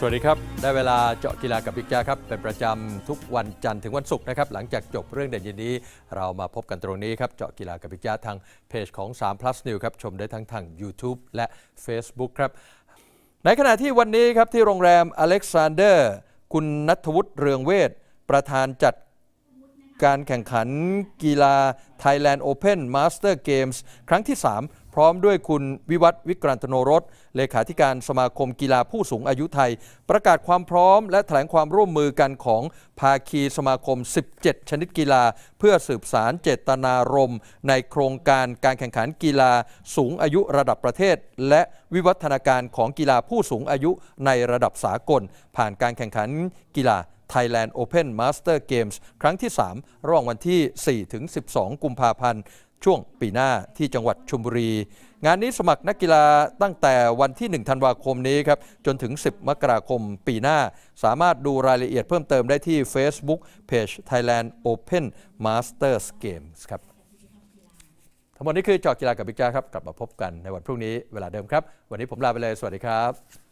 สวัสดีครับ ได้เวลาเจาะกีฬากับบิ๊กจ๊คครับ เป็นประจำทุกวันจันทร์ถึงวันศุกร์นะครับ หลังจากจบเรื่องเด่นย็นนี้ เรามาพบกันตรงนี้ครับ เจาะกีฬากับบิ๊กจ๊คทางเพจของ3 plus new ครับ ชมได้ทั้งทาง YouTube และ Facebook ครับ ในขณะที่วันนี้ครับที่โรงแรมอเล็กซานเดอร์ คุณนัทวุฒิเรืองเวทประธานจัดการแข่งขันกีฬา Thailand Open Master Games ครั้งที่ 3พร้อมด้วยคุณวิวัฒวิกรันตโนรส เลขาธิการสมาคมกีฬาผู้สูงอายุไทย ประกาศความพร้อมและแถลงความร่วมมือกันของภาคีสมาคม 17 ชนิดกีฬา เพื่อสืบสารเจตนารมณ์ในโครงการการแข่งขันกีฬาสูงอายุระดับประเทศ และวิวัฒนาการของกีฬาผู้สูงอายุในระดับสากล ผ่านการแข่งขันกีฬา Thailand Open Master Games ครั้งที่ 3 ระหว่างวันที่ 4 ถึง 12 กุมภาพันธ์ ช่วงปีหน้าที่จังหวัดชลบุรี งานนี้สมัครนักกีฬาตั้งแต่วันที่ 1 ธันวาคมนี้ครับ จนถึง 10 มกราคมปีหน้า สามารถดูรายละเอียดเพิ่มเติมได้ที่ Facebook Page Thailand Open Masters Games ครับ ทั้งหมดนี้คือจอกีฬากับบิ๊กจ้าครับ กลับมาพบกันในวันพรุ่งนี้เวลาเดิมครับ วันนี้ผมลาไปเลย สวัสดีครับ